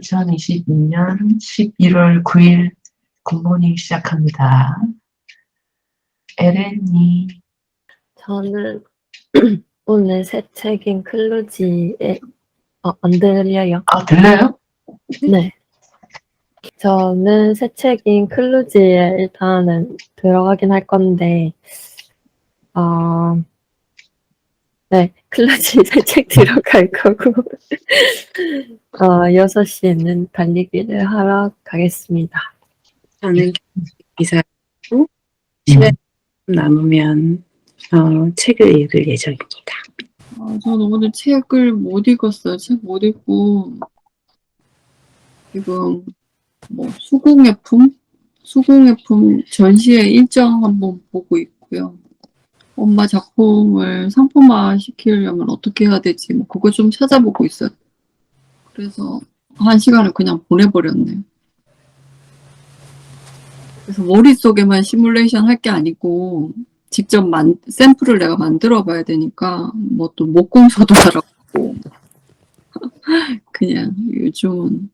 2022년 11월 9일 굿모닝 시작합니다. 에렌이 저는 오늘 새 책인 클루지의 어, 안 들려요? 아 들려요? 네. 저는 새 책인 클루지에 일단은 들어가긴 할 건데, 어, 네, 새책 들어갈 거고, 어, 6시에는 달리기를 하러 가겠습니다. 저는 기사고 시간 남으면 어, 책을 읽을 예정입니다. 아, 저는 오늘 책을 못 읽었어요. 책 못 읽고, 지금, 뭐, 수공예 품? 수공예 품 전시회 일정 한번 보고 있고요. 엄마 작품을 상품화 시키려면 어떻게 해야 되지? 뭐, 그거 좀 찾아보고 있어요. 그래서, 한 시간을 그냥 보내버렸네요. 그래서 머릿속에만 시뮬레이션 할 게 아니고, 직접 만, 샘플을 내가 만들어 봐야 되니까, 뭐 또 목공서도 알아보고, 그냥 요즘은,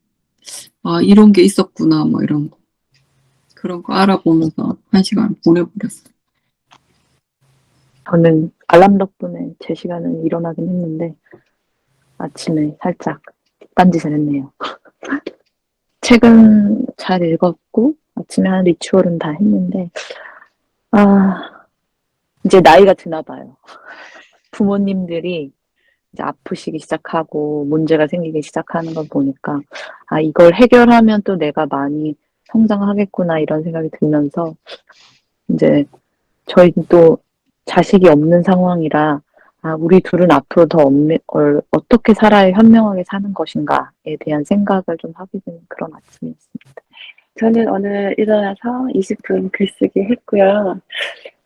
아, 이런 게 있었구나, 뭐 이런 거. 그런 거 알아보면서 한 시간 보내버렸어요. 저는 알람 덕분에 제 시간은 일어나긴 했는데 아침에 살짝 딴짓을 했네요. 책은 잘 읽었고 아침에 한 리추얼은 다 했는데 아 이제 나이가 드나 봐요. 부모님들이 이제 아프시기 시작하고 문제가 생기기 시작하는 걸 보니까 아 이걸 해결하면 또 내가 많이 성장하겠구나 이런 생각이 들면서 이제 저희는 또 자식이 없는 상황이라 아, 우리 둘은 앞으로 더 없는, 얼- 어떻게 살아야 현명하게 사는 것인가에 대한 생각을 좀 하게 되는 그런 아침이었습니다. 저는 오늘 일어나서 20분 글쓰기 했고요.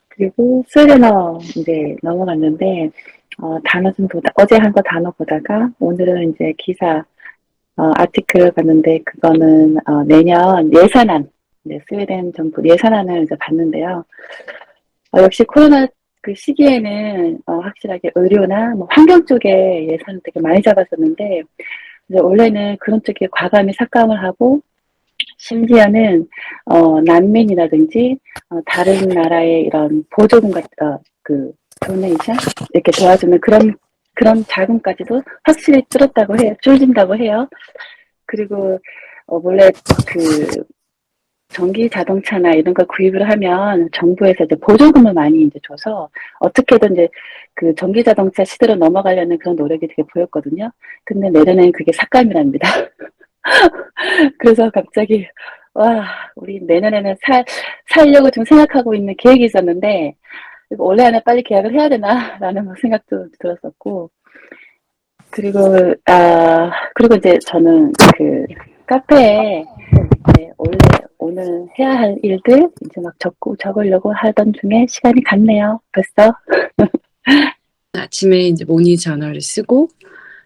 그리고 스웨덴어 이제 넘어갔는데, 어, 단어 좀 보다, 어제 한 거 단어 보다가, 오늘은 이제 기사, 어, 아티클을 봤는데, 그거는, 어, 내년 예산안, 네, 스웨덴 정부 예산안을 이제 봤는데요. 어, 역시 코로나 그 시기에는, 어, 확실하게 의료나 뭐 환경 쪽에 예산을 되게 많이 잡았었는데, 이제 원래는 그런 쪽에 과감히 삭감을 하고, 심지어는 어, 난민이라든지 어, 다른 나라의 이런 보조금 같은 어, 그 도네이션 이렇게 도와주는 그런 그런 자금까지도 확실히 줄었다고 해요. 줄진다고 해요. 그리고 어, 원래 그 전기 자동차나 이런 걸 구입을 하면 정부에서 이제 보조금을 많이 이제 줘서 어떻게든 이제 그 전기 자동차 시대로 넘어가려는 그런 노력이 되게 보였거든요. 근데 내년에는 그게 삭감이랍니다. 그래서 갑자기 와 우리 내년에는 살 살려고 좀 생각하고 있는 계획이 있었는데 이거 올해 안에 빨리 계약을 해야 되나라는 뭐 생각도 들었었고 그리고 아 그리고 이제 저는 그 카페에 이제 원래 오늘 해야 할 일들 이제 막 적고 적으려고 하던 중에 시간이 갔네요 벌써 아침에 이제 모니 저널을 쓰고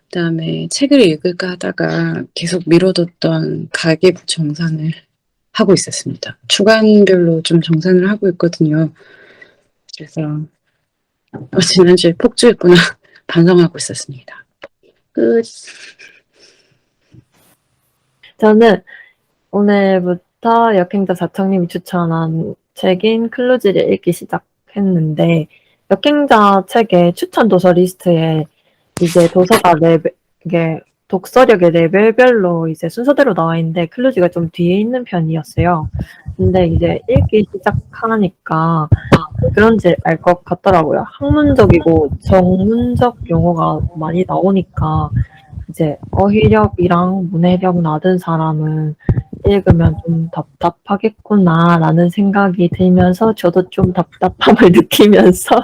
그다음에 책을 읽을까 하다가 계속 미뤄뒀던 가계부 정산을 하고 있었습니다. 주간별로 좀 정산을 하고 있거든요. 그래서 어, 지난주에 폭주했구나 반성하고 있었습니다. 끝. 저는 오늘부터 역행자 사청님이 추천한 책인 클루지를 읽기 시작했는데 역행자 책의 추천 도서 리스트에 이제 도서가 레벨 이게 독서력의 레벨별로 이제 순서대로 나와 있는데 클루지가 좀 뒤에 있는 편이었어요. 근데 이제 읽기 시작하니까 그런지 알 것 같더라고요. 학문적이고 정문적 용어가 많이 나오니까 이제 어휘력이랑 문해력 낮은 사람은 읽으면 좀 답답하겠구나라는 생각이 들면서 저도 좀 답답함을 느끼면서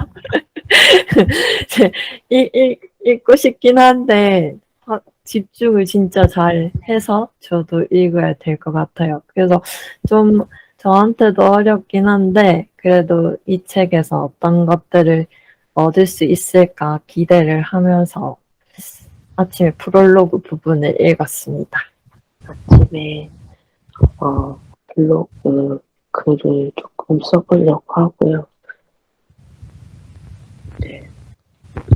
읽, 읽, 읽고 싶긴 한데 아, 집중을 진짜 잘 해서 저도 읽어야 될 것 같아요. 그래서 좀 저한테도 어렵긴 한데 그래도 이 책에서 어떤 것들을 얻을 수 있을까 기대를 하면서 아침에 프롤로그 부분을 읽었습니다. 아침에 어, 블로그 글을 조금 써보려고 하고요. 네.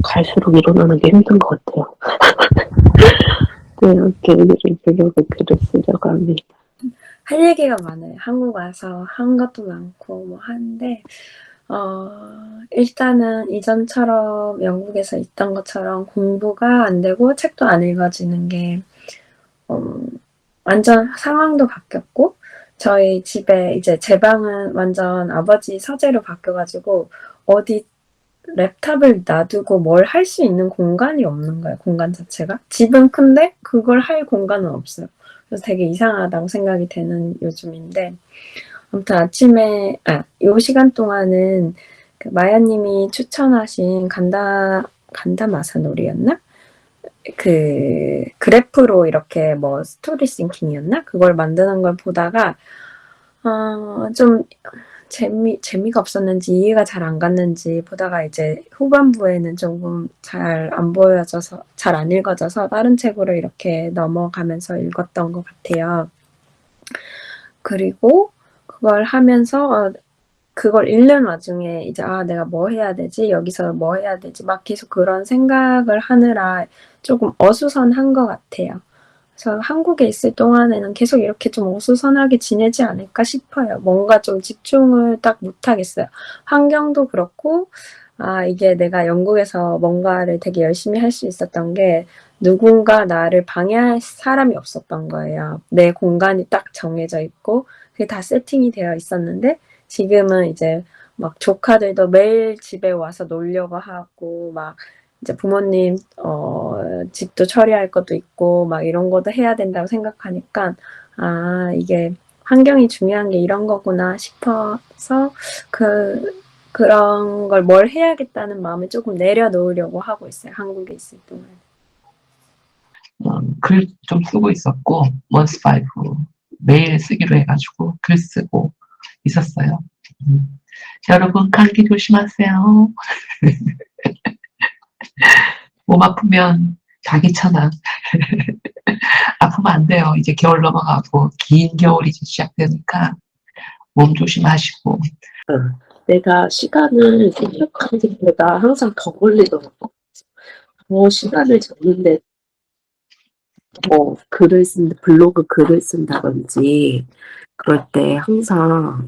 갈수록 일어나는 게 힘든 것 같아요. 이렇게 오늘은 블로그 글을 쓰려고 합니다. 할 얘기가 많아요. 한국 와서 한 것도 많고 뭐 하는데 어, 일단은 이전처럼 영국에서 있던 것처럼 공부가 안 되고 책도 안 읽어지는 게 음, 완전 상황도 바뀌었고 저희 집에 이제 제 방은 완전 아버지 서재로 바뀌어가지고 어디 랩탑을 놔두고 뭘 할 수 있는 공간이 없는 거예요. 공간 자체가 집은 큰데 그걸 할 공간은 없어요. 그래서 되게 이상하다고 생각이 되는 요즘인데 아무튼 아침에 아, 요 시간 동안은 그 마야님이 추천하신 간다 간다 마사놀이였나? 그 그래프로 이렇게 뭐 스토리 싱킹이었나? 그걸 만드는 걸 보다가 어, 좀 재미 재미가 없었는지 이해가 잘 안 갔는지 보다가 이제 후반부에는 조금 잘 안 보여져서 잘 안 읽어져서 다른 책으로 이렇게 넘어가면서 읽었던 것 같아요. 그리고 그걸 하면서 어, 그걸 읽는 와중에 이제 아 내가 뭐 해야 되지 여기서 뭐 해야 되지 막 계속 그런 생각을 하느라 조금 어수선한 것 같아요. 그래서 한국에 있을 동안에는 계속 이렇게 좀 어수선하게 지내지 않을까 싶어요. 뭔가 좀 집중을 딱 못하겠어요. 환경도 그렇고, 아, 이게 내가 영국에서 뭔가를 되게 열심히 할 수 있었던 게 누군가 나를 방해할 사람이 없었던 거예요. 내 공간이 딱 정해져 있고, 그게 다 세팅이 되어 있었는데, 지금은 이제 막 조카들도 매일 집에 와서 놀려고 하고, 막 이제 부모님 어 집도 처리할 것도 있고 막 이런 것도 해야 된다고 생각하니까 아 이게 환경이 중요한 게 이런 거구나 싶어서 그 그런 걸 뭘 해야겠다는 마음을 조금 내려놓으려고 하고 있어요. 한국에 있을 동안. 어, 글좀 쓰고 있었고 원스 파이브 매일 쓰기로 해가지고 글 쓰고 있었어요. 음. 여러분 감기 조심하세요. 몸 아프면 자기 천왕 아프면 안 돼요. 이제 겨울 넘어가고 긴 겨울이 시작되니까 몸 조심하시고 내가 시간을 생각하는 데가 항상 더 걸리더라고. 뭐 시간을 적는데 뭐 글을 쓴 블로그 글을 쓴다든지 그럴 때 항상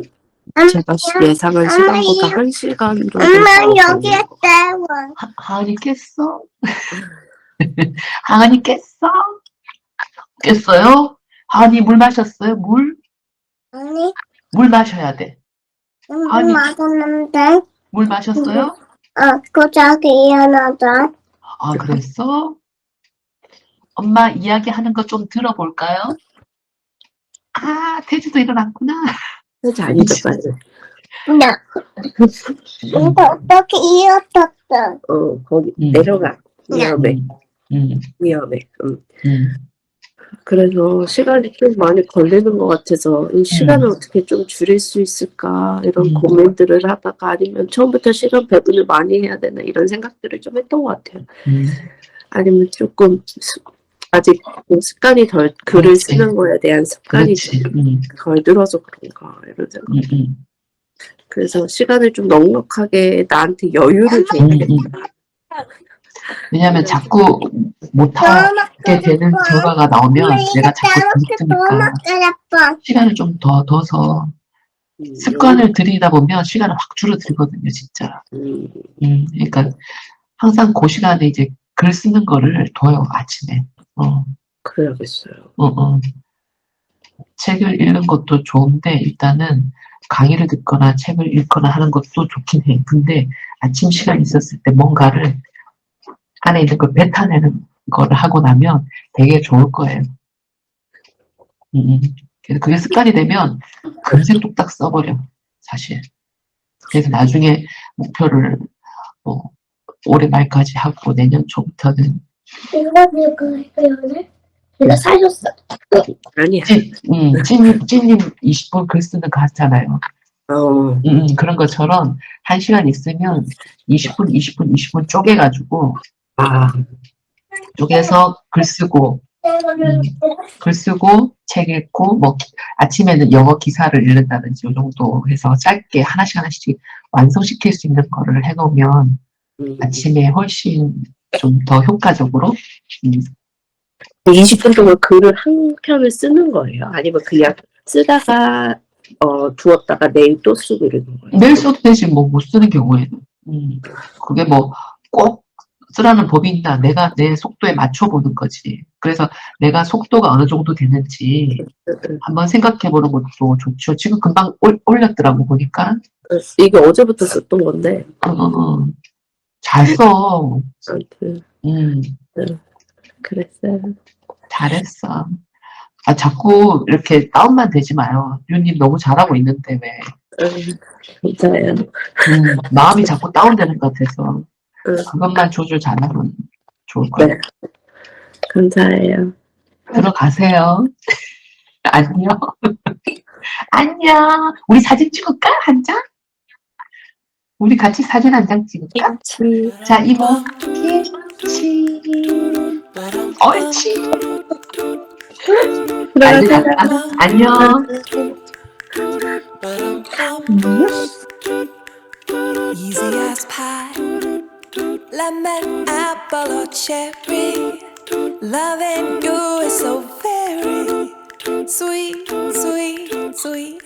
제가 예상한 시간보다 한 시간 정도 엄마 더 여기 있다. 하, 하은이 깼어? 하은이 깼어? 깼어요? 하은이 물 마셨어요? 물? 아니, 물 마셔야 돼. 아니. 음, 맞았는데. 물 마셨어요? 어, 고작이 일어나자. 아, 그랬어? 엄마 이야기하는 거 좀 들어볼까요? 아, 태주도 일어났구나. 하지 아니죠 빨리. 나. 이거 어떻게 일어났어? 어 거기 음. 내려가 위험해 음, 위험해. 음. 음. 그래서 시간이 좀 많이 걸리는 것 같아서 이 시간을 어떻게 좀 줄일 수 있을까 이런 음. 고민들을 하다가 아니면 처음부터 시간 배분을 많이 해야 되나 이런 생각들을 좀 했던 것 같아요. 음. 아니면 조금 수- 아직 좀 습관이 덜 글을 그렇지. 쓰는 거에 대한 습관이 그렇지. 덜 들어서 그런가 이런 생각. 그래서 시간을 좀 넉넉하게 나한테 여유를 줘야겠다. 왜냐면 자꾸 못하게 되는 결과가 나오면 내가 자꾸 먹겠다. 시간을 좀 더 둬서 음, 습관을 들이다 보면 시간은 확 줄어들거든요, 진짜. 음, 음, 그러니까 항상 그 시간에 이제 글 쓰는 거를 둬요, 아침에. 어, 그래야겠어요. 어, 어. 책을 읽는 것도 좋은데 일단은 강의를 듣거나 책을 읽거나 하는 것도 좋긴 해. 근데 아침 시간 있었을 때 뭔가를 안에 있는 걸 뱉어내는 거를 하고 나면 되게 좋을 거예요. 음, 음. 그래서 그게 습관이 되면 금세 뚝딱 써버려, 사실. 그래서 나중에 목표를 뭐 올해 말까지 하고 내년 초부터는 이거 이거 이거 이거 사줬어. 아니야. 찐, 음, 찐님, 찐님 20분 글 쓰는 거 하잖아요. 어, 음, 음, 그런 것처럼 한 시간 있으면 20분, 20분, 20분 쪼개가지고 아, 쪼개서 글 쓰고 음, 글 쓰고 책 읽고 뭐 아침에는 영어 기사를 읽는다든지 이 정도 해서 짧게 하나씩 하나씩 완성시킬 수 있는 거를 해놓으면 음, 아침에 훨씬 좀 더 효과적으로? 음, 20분 동안 글을 한 편을 쓰는 거예요? 아니면 그냥 쓰다가 어, 두었다가 내일 또 쓰고 이러는 거예요? 매일 써도 되지 뭐 못 쓰는 경우에는. 음, 그게 뭐 꼭 쓰라는 법이 있나? 내가 내 속도에 맞춰보는 거지. 그래서 내가 속도가 어느 정도 되는지 한번 생각해 보는 것도 좋죠. 지금 금방 올, 올렸더라고 보니까. 이게 어제부터 썼던 건데. 어, 어, 어. 잘 써 아무튼 음, 그랬어요. 잘했어 아 자꾸 이렇게 다운만 되지 마요 유님 너무 잘하고 있는데 왜 음, 진짜예요. 음, 마음이 자꾸 다운되는 것 같아서 음. 그것만 조절 잘하면 좋을 거예요 네. 감사해요. 들어가세요. 안녕. 안녕. 우리 사진 찍을까? 한 장? 우리 같이 사진 한 장 찍을까? 자, 이거. 김치. 옳지. 갈까? 안녕. Easy as pie, lemon, apple, or cherry. Loving you is so very sweet, sweet, sweet.